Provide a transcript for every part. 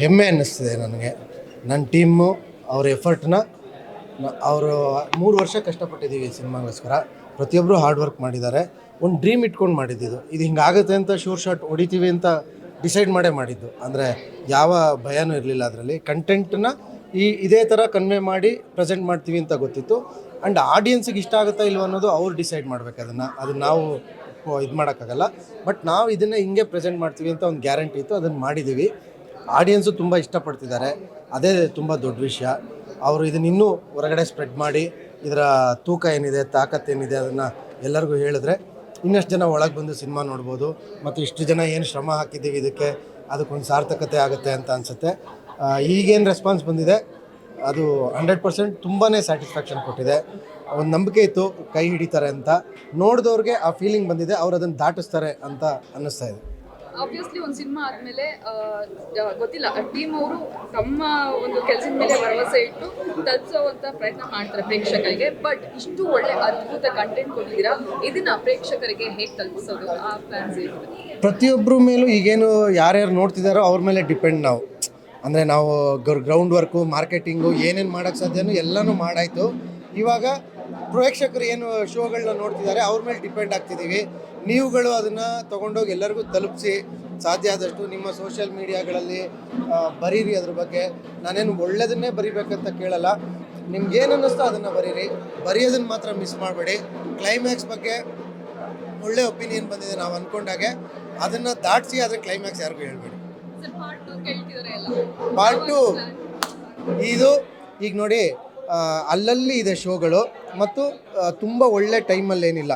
ಹೆಮ್ಮೆ ಅನ್ನಿಸ್ತಿದೆ ನನಗೆ. ನನ್ನ ಟೀಮು, ಅವ್ರ ಎಫರ್ಟ್ನ ಅವರು ಮೂರು ವರ್ಷ ಕಷ್ಟಪಟ್ಟಿದ್ದೀವಿ ಸಿನಿಮಾಗೋಸ್ಕರ. ಪ್ರತಿಯೊಬ್ಬರು ಹಾರ್ಡ್ ವರ್ಕ್ ಮಾಡಿದ್ದಾರೆ. ಒಂದು ಡ್ರೀಮ್ ಇಟ್ಕೊಂಡು ಮಾಡಿದ್ದಿದ್ದು ಇದು. ಹಿಂಗಾಗುತ್ತೆ ಅಂತ ಶೂರ್ ಶಾಟ್ ಹೊಡಿತೀವಿ ಅಂತ ಡಿಸೈಡ್ ಮಾಡೇ ಮಾಡಿದ್ದು. ಅಂದರೆ ಯಾವ ಭಯನೂ ಇರಲಿಲ್ಲ ಅದರಲ್ಲಿ. ಕಂಟೆಂಟ್ನ ಈ ಇದೇ ಥರ ಕನ್ವೆ ಮಾಡಿ ಪ್ರೆಸೆಂಟ್ ಮಾಡ್ತೀವಿ ಅಂತ ಗೊತ್ತಿತ್ತು. ಆ್ಯಂಡ್ ಆಡಿಯನ್ಸಿಗೆ ಇಷ್ಟ ಆಗುತ್ತಾ ಇಲ್ವ ಅನ್ನೋದು ಅವ್ರು ಡಿಸೈಡ್ ಮಾಡಬೇಕು ಅದನ್ನು. ಅದು ನಾವು ಇದು ಮಾಡೋಕ್ಕಾಗಲ್ಲ. ಬಟ್ ನಾವು ಇದನ್ನು ಹಿಂಗೆ ಪ್ರೆಸೆಂಟ್ ಮಾಡ್ತೀವಿ ಅಂತ ಒಂದು ಗ್ಯಾರಂಟಿ ಇತ್ತು. ಅದನ್ನು ಮಾಡಿದ್ದೀವಿ. ಆಡಿಯನ್ಸು ತುಂಬ ಇಷ್ಟಪಡ್ತಿದ್ದಾರೆ. ಅದೇ ತುಂಬ ದೊಡ್ಡ ವಿಷಯ. ಅವರು ಇದನ್ನ ಇನ್ನೂ ಹೊರಗಡೆ ಸ್ಪ್ರೆಡ್ ಮಾಡಿ, ಇದರ ತೂಕ ಏನಿದೆ ತಾಕತ್ತು ಏನಿದೆ ಅದನ್ನು ಎಲ್ಲರಿಗೂ ಹೇಳಿದ್ರೆ ಇನ್ನಷ್ಟು ಜನ ಒಳಗೆ ಬಂದು ಸಿನಿಮಾ ನೋಡ್ಬೋದು ಮತ್ತು ಇಷ್ಟು ಜನ ಏನು ಶ್ರಮ ಹಾಕಿದ್ದೀವಿ ಇದಕ್ಕೆ, ಅದಕ್ಕೊಂದು ಸಾರ್ಥಕತೆ ಆಗುತ್ತೆ ಅಂತ ಅನಿಸುತ್ತೆ. ಈಗೇನು ರೆಸ್ಪಾನ್ಸ್ ಬಂದಿದೆ, ಅದು ಹಂಡ್ರೆಡ್ ಪರ್ಸೆಂಟ್ ತುಂಬಾ ಸ್ಯಾಟಿಸ್ಫ್ಯಾಕ್ಷನ್ ಕೊಟ್ಟಿದೆ. ಒಂದು ನಂಬಿಕೆ ಇತ್ತು, ಕೈ ಹಿಡಿತಾರೆ ಅಂತ. ನೋಡಿದವ್ರಿಗೆ ಆ ಫೀಲಿಂಗ್ ಬಂದಿದೆ, ಅವ್ರು ಅದನ್ನು ದಾಟಿಸ್ತಾರೆ ಅಂತ ಅನ್ನಿಸ್ತಾ ಇದೆ. ಆಬ್ವಿಯಸ್ಲಿ ಒಂದು ಸಿನಿಮಾ ಆದಮೇಲೆ ಗೊತ್ತಿಲ್ಲ ಟೀಮ್ ಅವರು ತಮ್ಮ ಒಂದು ಕೆಲಸದ ಮೇಲೆ ಭರವಸೆ ಇಟ್ಟು ತಲುಪಿಸುವಂತ ಪ್ರಯತ್ನ ಮಾಡ್ತಾರೆ ಪ್ರೇಕ್ಷಕರಿಗೆ. ಬಟ್ ಇಷ್ಟು ಒಳ್ಳೆ ಅದ್ಭುತ ಕಂಟೆಂಟ್ ಕೊಟ್ಟಿದ್ದೀರಾ, ಇದನ್ನ ಪ್ರೇಕ್ಷಕರಿಗೆ ಹೇಗೆ ತಲುಪಿಸೋದು? ಆ ಪ್ಲಾನ್ಸ್ ಪ್ರತಿಯೊಬ್ಬರ ಮೇಲೂ ಈಗೇನು ಯಾರ್ಯಾರು ನೋಡ್ತಿದ್ದಾರೋ ಅವ್ರ ಮೇಲೆ ಡಿಪೆಂಡ್ ನಾವು. ಅಂದರೆ ನಾವು ಗ್ರೌಂಡ್ ವರ್ಕು ಮಾರ್ಕೆಟಿಂಗು ಏನೇನು ಮಾಡೋಕ್ಕೆ ಸಾಧ್ಯನೋ ಎಲ್ಲನೂ ಮಾಡಾಯಿತು. ಇವಾಗ ಪ್ರೇಕ್ಷಕರು ಏನು ಶೋಗಳನ್ನ ನೋಡ್ತಿದ್ದಾರೆ ಅವ್ರ ಮೇಲೆ ಡಿಪೆಂಡ್ ಆಗ್ತಿದ್ದೀವಿ ನೀವುಗಳು ಅದನ್ನು ತೊಗೊಂಡೋಗಿ ಎಲ್ಲರಿಗೂ ತಲುಪಿಸಿ ಸಾಧ್ಯ ಆದಷ್ಟು ನಿಮ್ಮ ಸೋಷಿಯಲ್ ಮೀಡಿಯಾಗಳಲ್ಲಿ ಬರೀರಿ ಅದ್ರ ಬಗ್ಗೆ. ನಾನೇನು ಒಳ್ಳೆಯದನ್ನೇ ಬರಿಬೇಕಂತ ಕೇಳಲ್ಲ. ನಿಮ್ಗೆ ಏನು ಅನ್ನಿಸ್ತೋ ಅದನ್ನು ಬರೀರಿ. ಬರೆಯೋದನ್ನು ಮಾತ್ರ ಮಿಸ್ ಮಾಡಬೇಡಿ. ಕ್ಲೈಮ್ಯಾಕ್ಸ್ ಬಗ್ಗೆ ಒಳ್ಳೆ ಒಪಿನಿಯನ್ ಬಂದಿದೆ ನಾವು ಅಂದ್ಕೊಂಡಾಗೆ ಅದನ್ನು ದಾಟಿಸಿ ಆದರೆ ಕ್ಲೈಮ್ಯಾಕ್ಸ್ ಯಾರಿಗೂ ಹೇಳ್ಬೇಡಿ. ಪಾರ್ಟ್ ಟು ಇದು ಈಗ ನೋಡಿ ಅಲ್ಲಲ್ಲಿ ಇದೆ ಶೋಗಳು ಮತ್ತು ತುಂಬ ಒಳ್ಳೆ ಟೈಮಲ್ಲೇನಿಲ್ಲ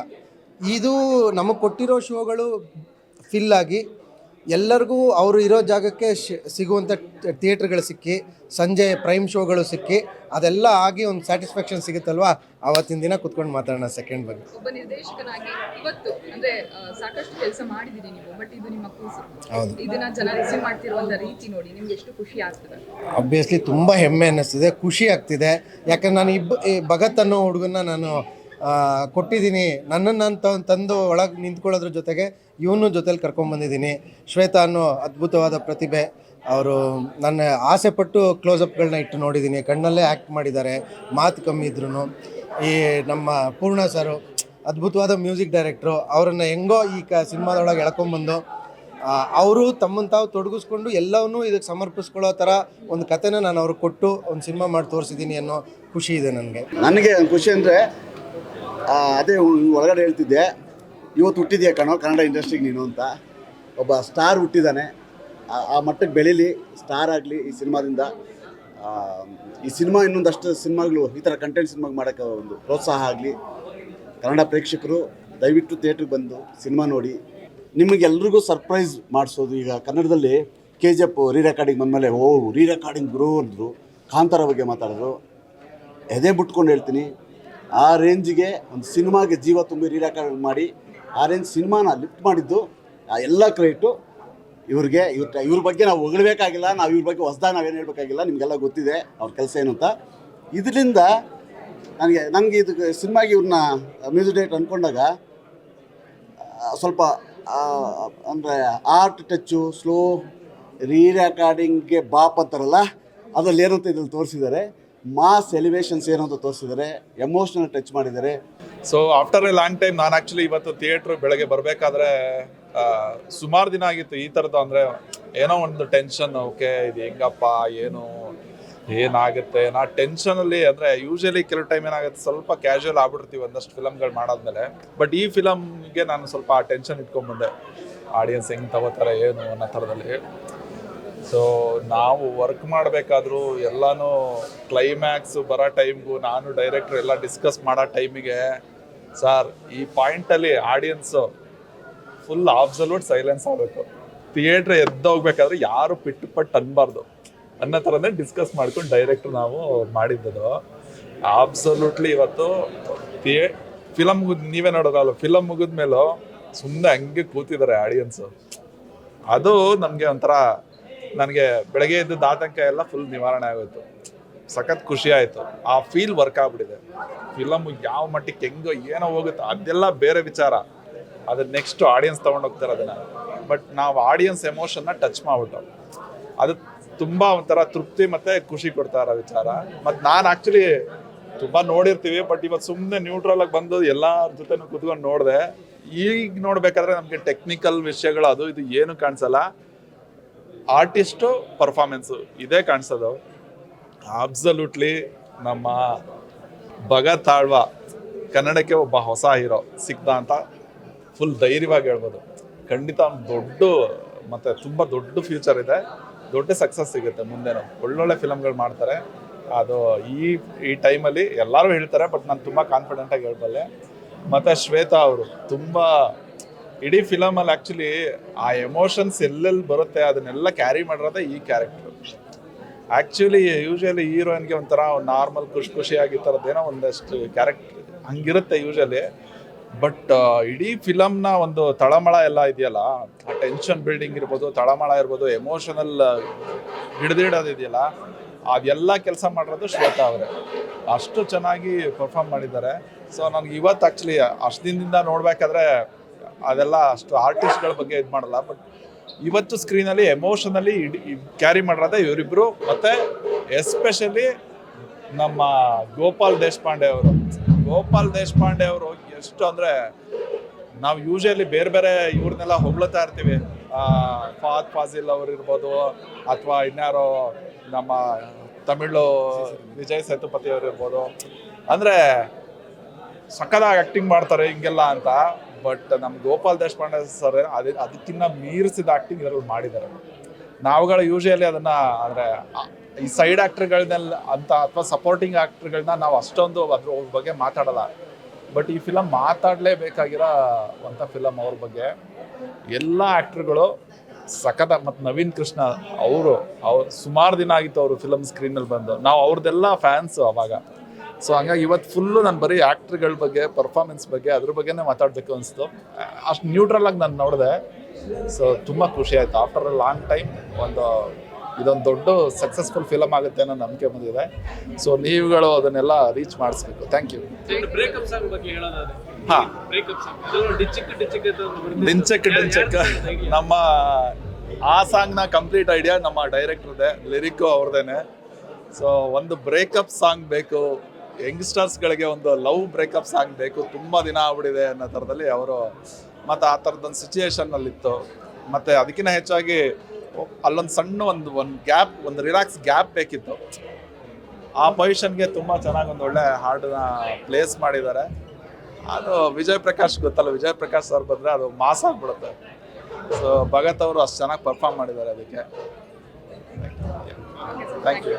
ಇದು ನಮಗೆ ಕೊಟ್ಟಿರೋ ಶೋಗಳು ಫಿಲ್ ಆಗಿ ಎಲ್ಲರಿಗೂ ಅವರು ಇರೋ ಜಾಗಕ್ಕೆ ಸಿಗುವಂಥ ಥಿಯೇಟ್ರ್ಗಳು ಸಿಕ್ಕಿ ಸಂಜೆ ಪ್ರೈಮ್ ಶೋಗಳು ಸಿಕ್ಕಿ ಅದೆಲ್ಲ ಆಗಿ ಒಂದು ಸ್ಯಾಟಿಸ್ಫ್ಯಾಕ್ಷನ್ ಸಿಗುತ್ತಲ್ವಾ? ಆವತ್ತಿನ ದಿನ ಕುತ್ಕೊಂಡು ಮಾತಾಡೋಣ ಸೆಕೆಂಡ್ ಬಗ್ಗೆ. ಒಬ್ಬ ನಿರ್ದೇಶಕನಾಗಿ ಇವತ್ತು ಅಂದ್ರೆ ಸಾಕಷ್ಟು ಕೆಲಸ ಮಾಡಿದಿರಿ ನೀವು ಬಟ್ ಇದು ನಿಮ್ಮ ಕೂಸು. ಹೌದು. ಇದನ್ನ ಜನ ರಿಸೀವ್ ಮಾಡ್ತಿರುವಂಥ ರೀತಿ ನೋಡಿ ನಿಮ್ಗೆ ಎಷ್ಟು ಖುಷಿ ಆಗ್ತದೆ? ಅಬ್ವಿಯಸ್ಲಿ ತುಂಬ ಹೆಮ್ಮೆ ಅನ್ನಿಸ್ತಿದೆ ಖುಷಿ ಆಗ್ತಿದೆ. ಯಾಕಂದ್ರೆ ನಾನು ಇಬ್ಬ ಭಗತ್ ಅನ್ನೋ ಹುಡುಗನ್ನ ನಾನು ಕೊಟ್ಟಿದ್ದೀನಿ. ನನ್ನನ್ನು ನಾನು ತ- ತಂದು ಒಳಗೆ ನಿಂತ್ಕೊಳ್ಳೋದ್ರ ಜೊತೆಗೆ ಇವನು ಜೊತೆಲಿ ಕರ್ಕೊಂಡ್ಬಂದಿದ್ದೀನಿ ಶ್ವೇತಾ ಅನ್ನೋ ಅದ್ಭುತವಾದ ಪ್ರತಿಭೆ. ಅವರು ನನ್ನ ಆಸೆ ಪಟ್ಟು ಕ್ಲೋಸಪ್ಗಳನ್ನ ಇಟ್ಟು ನೋಡಿದ್ದೀನಿ. ಕಣ್ಣಲ್ಲೇ ಆ್ಯಕ್ಟ್ ಮಾಡಿದ್ದಾರೆ. ಮಾತು ಕಮ್ಮಿ ಇದ್ರು ಈ ನಮ್ಮ ಪೂರ್ಣ ಸರು, ಅದ್ಭುತವಾದ ಮ್ಯೂಸಿಕ್ ಡೈರೆಕ್ಟ್ರು ಅವರನ್ನು ಹೆಂಗೋ ಈ ಕ ಸಿನಿಮಾದೊಳಗೆ ಎಳ್ಕೊಂಬಂದು ಅವರು ತಮ್ಮನ್ನು ತಾವು ತೊಡಗಿಸ್ಕೊಂಡು ಎಲ್ಲವನ್ನೂ ಇದಕ್ಕೆ ಸಮರ್ಪಿಸ್ಕೊಳ್ಳೋ ಥರ ಒಂದು ಕಥೆನ ನಾನು ಅವ್ರಿಗೆ ಕೊಟ್ಟು ಒಂದು ಸಿನಿಮಾ ಮಾಡಿ ತೋರಿಸಿದ್ದೀನಿ ಅನ್ನೋ ಖುಷಿ ಇದೆ ನನಗೆ. ನನಗೆ ಖುಷಿ ಅಂದರೆ ಅದೇ ಒಳಗಡೆ ಹೇಳ್ತಿದ್ದೆ, ಇವತ್ತು ಹುಟ್ಟಿದ್ಯಾ ಕಣೋ, ಕನ್ನಡ ಇಂಡಸ್ಟ್ರಿಗೆ ನೀನು ಅಂತ. ಒಬ್ಬ ಸ್ಟಾರ್ ಹುಟ್ಟಿದ್ದಾನೆ ಆ- ಮಟ್ಟಕ್ಕೆ ಬೆಳೀಲಿ ಸ್ಟಾರ್ ಆಗಲಿ ಈ ಸಿನಿಮಾದಿಂದ. ಈ ಸಿನಿಮಾ ಇನ್ನೊಂದಷ್ಟು ಸಿನಿಮಾಗಳು, ಈ ಥರ ಕಂಟೆಂಟ್ ಸಿನಿಮಾಗೆ ಮಾಡೋಕ್ಕೆ ಒಂದು ಪ್ರೋತ್ಸಾಹ ಆಗಲಿ. ಕನ್ನಡ ಪ್ರೇಕ್ಷಕರು ದಯವಿಟ್ಟು ಥಿಯೇಟ್ರಿಗೆ ಬಂದು ಸಿನಿಮಾ ನೋಡಿ. ನಿಮಗೆಲ್ರಿಗೂ ಸರ್ಪ್ರೈಸ್ ಮಾಡಿಸೋದು. ಈಗ ಕನ್ನಡದಲ್ಲಿ K G F re recording ಬಂದಮೇಲೆ ಓ ರೀ ರೆಕಾರ್ಡಿಂಗ್ ಗುರು ಅಂದರು. ಕಾಂತಾರ ಬಗ್ಗೆ ಮಾತಾಡಿದ್ರು. ಎದೆ ಬಿಟ್ಕೊಂಡು ಹೇಳ್ತೀನಿ. ಆ ರೇಂಜಿಗೆ ಒಂದು ಸಿನಿಮಾಗೆ ಜೀವ ತುಂಬಿ ರೀ ರೆಕಾರ್ಡ್ ಮಾಡಿ, ಆ ರೇಂಜ್ ಸಿನಿಮಾನ ಲಿಫ್ಟ್ ಮಾಡಿದ್ದು, ಆ ಎಲ್ಲ ಕ್ರೆಡಿಟು ಇವ್ರಿಗೆ. ಇವ್ರ ಇವ್ರ ಬಗ್ಗೆ ನಾವು ಹೊಗಳಬೇಕಾಗಿಲ್ಲ, ನಾವು ಇವ್ರ ಬಗ್ಗೆ ಹೊಸದಾಗಿ ನಾವೇನು ಹೇಳಬೇಕಾಗಿಲ್ಲ, ನಿಮಗೆಲ್ಲ ಗೊತ್ತಿದೆ ಅವ್ರ ಕೆಲಸ ಏನು ಅಂತ. ಇದರಿಂದ ನನಗೆ ನನಗೆ ಇದು ಸಿನಿಮಾಗೆ ಇವ್ರನ್ನ ಮ್ಯೂಸಿಕ್ ಡೈರೆಕ್ಟ್ ಅಂದ್ಕೊಂಡಾಗ ಸ್ವಲ್ಪ ಅಂದರೆ ಆರ್ಟ್ ಟಚ್ಚು, ಸ್ಲೋ ರೀ ರೆಕಾರ್ಡಿಂಗ್ಗೆ ಬಾಪ್ ಅಂತಾರಲ್ಲ, ಅದರಲ್ಲಿ ಏನಂತ ಇದ್ರಲ್ಲಿ ತೋರಿಸಿದ್ದಾರೆ. ಮಾಸ್ ಎಲಿವೇಶನ್ಸ್ ಏನು ಅಂತ ಎಮೋಷ್ನಲ್ ಟಚ್ ಮಾಡಿದರೆ so after a long time ನಾನು ಆ್ಯಕ್ಚುಲಿ ಇವತ್ತು ಥಿಯೇಟ್ರ್ ಬೆಳಗ್ಗೆ ಬರಬೇಕಾದ್ರೆ ಸುಮಾರು ದಿನ ಆಗಿತ್ತು ಈ ಥರದ್ದು ಅಂದರೆ ಏನೋ ಒಂದು ಟೆನ್ಷನ್ ಓಕೆ ಇದು ಹೆಂಗಪ್ಪ, ಏನು, ಏನಾಗುತ್ತೆ? ನಾ ಟೆನ್ಷನಲ್ಲಿ ಅಂದರೆ ಯೂಶಲಿ ಕೆಲವು ಟೈಮ್ ಏನಾಗುತ್ತೆ, ಸ್ವಲ್ಪ ಕ್ಯಾಶುವಲ್ ಆಗ್ಬಿಡ್ತೀವಿ ಒಂದಷ್ಟು ಫಿಲಮ್ಗಳು ಮಾಡಾದ್ಮೇಲೆ. ಬಟ್ ಈ ಫಿಲಮ್ಗೆ ನಾನು ಸ್ವಲ್ಪ ಆ ಟೆನ್ಷನ್ ಇಟ್ಕೊಂಡ್ಬಂದೆ ಆಡಿಯನ್ಸ್ ಹೆಂಗೆ ತಗೋತಾರೆ, ಏನು ಅನ್ನೋ ಥರದಲ್ಲಿ ಸೊ ನಾವು ವರ್ಕ್ ಮಾಡಬೇಕಾದ್ರೂ ಎಲ್ಲಾನು ಕ್ಲೈಮ್ಯಾಕ್ಸ್ ಬರೋ ಟೈಮ್ಗೂ ನಾನು ಡೈರೆಕ್ಟ್ರ್ ಎಲ್ಲ ಡಿಸ್ಕಸ್ ಮಾಡೋ ಟೈಮಿಗೆ ಸರ್ ಈ ಪಾಯಿಂಟಲ್ಲಿ ಆಡಿಯನ್ಸು ಫುಲ್ ಆಬ್ಸಲ್ಯೂಟ್ ಸೈಲೆನ್ಸ್ ಆಗಬೇಕು. ಥಿಯೇಟ್ರ್ ಎದ್ದೋಗ್ಬೇಕಾದ್ರೆ ಯಾರು ಪಿಟ್ಟು ಪಟ್ಟು ಅನ್ಬಾರ್ದು. ಅನ್ನೋ ಥರನೇ ಡಿಸ್ಕಸ್ ಮಾಡ್ಕೊಂಡು ಡೈರೆಕ್ಟ್ರ್ ನಾವು ಮಾಡಿದ್ದದು ಆಬ್ಸಲ್ಯೂಟ್ಲಿ ಇವತ್ತು ಥಿಯೇ ಫಿಲಮ್ ಮುಗಿದ್, ನೀವೇ ನೋಡೋದಲ್ಲ ಫಿಲಮ್ ಮುಗಿದ್ಮೇಲೂ ಸುಮ್ಮನೆ ಹಂಗೆ ಕೂತಿದ್ದಾರೆ ಆಡಿಯನ್ಸು ಅದು ನಮಗೆ ಒಂಥರ ನನಗೆ ಬೆಳಗ್ಗೆ ಇದ್ದದ್ದು ಆತಂಕ ಎಲ್ಲ ಫುಲ್ ನಿವಾರಣೆ ಆಗೋಯ್ತು. ಸಖತ್ ಖುಷಿ ಆಯಿತು. ಆ ಫೀಲ್ ವರ್ಕ್ ಆಗ್ಬಿಟ್ಟಿದೆ. ಫಿಲಮ್ ಯಾವ ಮಟ್ಟಕ್ಕೆ ಹೆಂಗೋ ಏನೋ ಹೋಗುತ್ತೋ. ಅದೆಲ್ಲ ಬೇರೆ ವಿಚಾರ. ಅದು ನೆಕ್ಸ್ಟ್ ಆಡಿಯನ್ಸ್ ತಗೊಂಡು ಹೋಗ್ತಾರೆ ಅದನ್ನ. ಬಟ್ ನಾವು ಆಡಿಯನ್ಸ್ ಎಮೋಷನ್ನ ಟಚ್ ಮಾಡ್ಬಿಟ್ಟು. ಅದು ತುಂಬಾ ಒಂಥರ ತೃಪ್ತಿ ಮತ್ತೆ ಖುಷಿ ಕೊಡ್ತಾ ವಿಚಾರ. ಮತ್ತು ನಾನು ಆಕ್ಚುಲಿ ತುಂಬಾ ನೋಡಿರ್ತೀವಿ ಬಟ್ ಇವತ್ತು ಸುಮ್ಮನೆ ನ್ಯೂಟ್ರಲ್ ಆಗಿ ಬಂದು ಎಲ್ಲಾರ ಜೊತೆನೂ ಕುತ್ಕೊಂಡು ನೋಡಿದೆ. ಈಗ ನೋಡ್ಬೇಕಾದ್ರೆ ನಮಗೆ ಟೆಕ್ನಿಕಲ್ ವಿಷಯಗಳು ಅದು ಇದು ಏನು ಕಾಣಿಸಲ್ಲ. ಆರ್ಟಿಸ್ಟು ಪರ್ಫಾರ್ಮೆನ್ಸು ಇದೇ ಕಾಣಿಸೋದು. ಅಬ್ಸಲ್ಯೂಟ್ಲಿ ನಮ್ಮ ಭಗತ್ ಆಳ್ವ ಕನ್ನಡಕ್ಕೆ ಒಬ್ಬ ಹೊಸ ಹೀರೋ ಸಿಕ್ತ ಅಂತ ಫುಲ್ ಧೈರ್ಯವಾಗಿ ಹೇಳ್ಬೋದು. ಖಂಡಿತ ದೊಡ್ಡ ಮತ್ತು ತುಂಬ ದೊಡ್ಡ ಫ್ಯೂಚರ್ ಇದೆ. ದೊಡ್ಡ ಸಕ್ಸಸ್ ಸಿಗುತ್ತೆ ಮುಂದೆನೂ. ಒಳ್ಳೊಳ್ಳೆ ಫಿಲಮ್ಗಳು ಮಾಡ್ತಾರೆ. ಅದು ಈ ಈ ಟೈಮಲ್ಲಿ ಎಲ್ಲರೂ ಹೇಳ್ತಾರೆ ಬಟ್ ನಾನು ತುಂಬ ಕಾನ್ಫಿಡೆಂಟಾಗಿ ಹೇಳ್ಬಲ್ಲೆ. ಮತ್ತು ಶ್ವೇತಾ ಅವರು ತುಂಬ ಇಡೀ ಫಿಲಮಲ್ಲಿ ಆ್ಯಕ್ಚುಲಿ ಆ ಎಮೋಷನ್ಸ್ ಎಲ್ಲೆಲ್ಲಿ ಬರುತ್ತೆ ಅದನ್ನೆಲ್ಲ ಕ್ಯಾರಿ ಮಾಡಿರೋದೆ ಈ ಕ್ಯಾರೆಕ್ಟ್ರು ಆ್ಯಕ್ಚುಲಿ ಯೂಶಲಿ ಹೀರೋಯಿನ್ಗೆ ಒಂಥರ ನಾರ್ಮಲ್ ಖುಷಿ ಖುಷಿಯಾಗಿ ಥರದ್ದೇನೋ ಒಂದಷ್ಟು ಕ್ಯಾರೆಕ್ಟರ್ ಹಂಗಿರುತ್ತೆ ಯೂಶಲಿ ಬಟ್ ಇಡೀ ಫಿಲಮ್ನ ಒಂದು ತಳಮಳ ಎಲ್ಲ ಇದೆಯಲ್ಲ, ಆ ಟೆನ್ಷನ್ ಬಿಲ್ಡಿಂಗ್ ಇರ್ಬೋದು, ತಳಮಳ ಇರ್ಬೋದು ಎಮೋಷನಲ್ ಹಿಡಿದಿಡೋದು ಇದೆಯಲ್ಲ ಅದೆಲ್ಲ ಕೆಲಸ ಮಾಡಿರೋದು ಶ್ವೇತಾ ಅವರೇ. ಅಷ್ಟು ಚೆನ್ನಾಗಿ ಪರ್ಫಾರ್ಮ್ ಮಾಡಿದ್ದಾರೆ. ಸೊ ನನಗೆ ಇವತ್ತು ಆ್ಯಕ್ಚುಲಿ ಅಷ್ಟು ದಿನದಿಂದ ನೋಡಬೇಕಾದ್ರೆ ಅದೆಲ್ಲ ಅಷ್ಟು ಆರ್ಟಿಸ್ಟ್ಗಳ ಬಗ್ಗೆ ಇದು ಮಾಡಲ್ಲ ಬಟ್ ಇವತ್ತು ಸ್ಕ್ರೀನಲ್ಲಿ ಎಮೋಷನಲಿ ಕ್ಯಾರಿ ಮಾಡಿರೋದೆ ಇವರಿಬ್ರು, ಮತ್ತೆ ಎಸ್ಪೆಷಲಿ ನಮ್ಮ ಗೋಪಾಲ್ ದೇಶಪಾಂಡೆ ಅವರು. ಗೋಪಾಲ್ ದೇಶಪಾಂಡೆ ಅವರು ಎಷ್ಟು ಅಂದರೆ ನಾವು ಯೂಶಲಿ ಬೇರೆ ಬೇರೆ ಇವ್ರನ್ನೆಲ್ಲ ಹೊಗಳ್ತಾ ಇರ್ತೀವಿ. ಫಾದ್ ಫಾಜಿಲ್ ಅವ್ರು ಇರ್ಬೋದು, ಅಥವಾ ಇನ್ಯಾರೋ ನಮ್ಮ ತಮಿಳು ವಿಜಯ್ ಸೇತುಪತಿ ಅವರು ಇರ್ಬೋದು. ಅಂದರೆ ಸಕ್ಕದಾಗಿ ಆ್ಯಕ್ಟಿಂಗ್ ಮಾಡ್ತಾರೆ ಹಿಂಗೆಲ್ಲ ಅಂತ. ಬಟ್ ನಮ್ಮ ಗೋಪಾಲ್ ದೇಶಪಾಂಡೆ ಸರ್ ಅದೇ ಅದಕ್ಕಿಂತ ಮೀರಿಸಿದ ಆಕ್ಟಿಂಗ್ ಇದರಲ್ಲಿ ಮಾಡಿದ್ದಾರೆ. ನಾವುಗಳು ಯೂಶಲಿ ಅದನ್ನ ಅಂದ್ರೆ ಈ ಸೈಡ್ ಆ್ಯಕ್ಟ್ರ್ಗಳನ್ನೆಲ್ಲ ಅಂತ ಅಥವಾ ಸಪೋರ್ಟಿಂಗ್ ಆ್ಯಕ್ಟ್ರ್ಗಳನ್ನ ನಾವು ಅಷ್ಟೊಂದು ಅದ್ರ ಬಗ್ಗೆ ಮಾತಾಡಲ್ಲ. ಬಟ್ ಈ ಫಿಲಮ್ ಮಾತಾಡಲೇಬೇಕಾಗಿರೋ ಅಂತ ಫಿಲಮ್ ಅವ್ರ ಬಗ್ಗೆ ಎಲ್ಲ ಆ್ಯಕ್ಟ್ರುಗಳು ಸಖತ ಮತ್ತು ನವೀನ್ ಕೃಷ್ಣ ಅವರು, ಅವ್ರು ಸುಮಾರು ದಿನ ಆಗಿತ್ತು ಅವರು ಫಿಲಮ್ ಸ್ಕ್ರೀನಲ್ಲಿ ಬಂದು. ನಾವು ಅವ್ರದ್ದೆಲ್ಲ ಫ್ಯಾನ್ಸು ಅವಾಗ. ಸೊ ಹಂಗಾಗಿ ಇವತ್ತು ಫುಲ್ಲು ನಾನು ಬರೀ ಆ್ಯಕ್ಟ್ರ್ಗಳ ಬಗ್ಗೆ ಪರ್ಫಾರ್ಮೆನ್ಸ್ ಬಗ್ಗೆ ಅದ್ರ ಬಗ್ಗೆನೇ ಮಾತಾಡಬೇಕು ಅನಿಸ್ತು. ಅಷ್ಟು ನ್ಯೂಟ್ರಲ್ ಆಗಿ ನಾನು ನೋಡಿದೆ. ಸೊ ತುಂಬ ಖುಷಿ ಆಯಿತು. ಆಫ್ಟರ್ ಅ ಲಾಂಗ್ ಟೈಮ್ ಒಂದು ಇದೊಂದು ದೊಡ್ಡ ಸಕ್ಸಸ್ಫುಲ್ ಫಿಲಮ್ ಆಗುತ್ತೆ ಅನ್ನೋ ನಂಬಿಕೆ ಬಂದಿದೆ. ಸೊ ನೀವುಗಳು ಅದನ್ನೆಲ್ಲ ರೀಚ್ ಮಾಡಿಸ್ಬೇಕು. ಥ್ಯಾಂಕ್ ಯು ಹಾಂ. ಡಿಚಿಕ್ ಡಿಚಿಕ್? ನಮ್ಮ ಆ ಸಾಂಗ್ನ ಕಂಪ್ಲೀಟ್ ಐಡಿಯಾ ನಮ್ಮ ಡೈರೆಕ್ಟರ್ದೆ ಲಿರಿಕ್ಕು ಅವ್ರದ್ದೇನೆ ಸೊ ಒಂದು ಬ್ರೇಕಪ್ ಸಾಂಗ್ ಬೇಕು. ಯಂಗ್ಸ್ಟರ್ಸ್ಗಳಿಗೆ ಒಂದು ಲವ್ ಬ್ರೇಕಪ್ ಸಾಂಗ್ ಬೇಕು, ತುಂಬ ದಿನ ಆಗ್ಬಿಟ್ಟಿದೆ ಅನ್ನೋ ಥರದಲ್ಲಿ ಅವರು ಮತ್ತು ಆ ಥರದೊಂದು ಸಿಚುಯೇಷನ್ನಲ್ಲಿತ್ತು. ಮತ್ತು ಅದಕ್ಕಿಂತ ಹೆಚ್ಚಾಗಿ ಅಲ್ಲೊಂದು ಸಣ್ಣ ಒಂದು ಒಂದು ಗ್ಯಾಪ್, ಒಂದು ರಿಲ್ಯಾಕ್ಸ್ ಗ್ಯಾಪ್ ಬೇಕಿತ್ತು. ಆ ಪೊಸಿಷನ್ಗೆ ತುಂಬ ಚೆನ್ನಾಗಿ ಒಂದು ಒಳ್ಳೆ ಹಾಡನ್ನ ಪ್ಲೇಸ್ ಮಾಡಿದ್ದಾರೆ. ಅದು ವಿಜಯ್ ಪ್ರಕಾಶ್ ಗೊತ್ತಲ್ಲ, ವಿಜಯ್ ಪ್ರಕಾಶ್ ಸರ್ ಬಂದರೆ ಅದು ಮಾಸ್ ಆಗ್ಬಿಡುತ್ತೆ. ಸೊ ಭಗತ್ ಅವರು ಅಷ್ಟು ಚೆನ್ನಾಗಿ ಪರ್ಫಾರ್ಮ್ ಮಾಡಿದ್ದಾರೆ ಅದಕ್ಕೆ. Thank you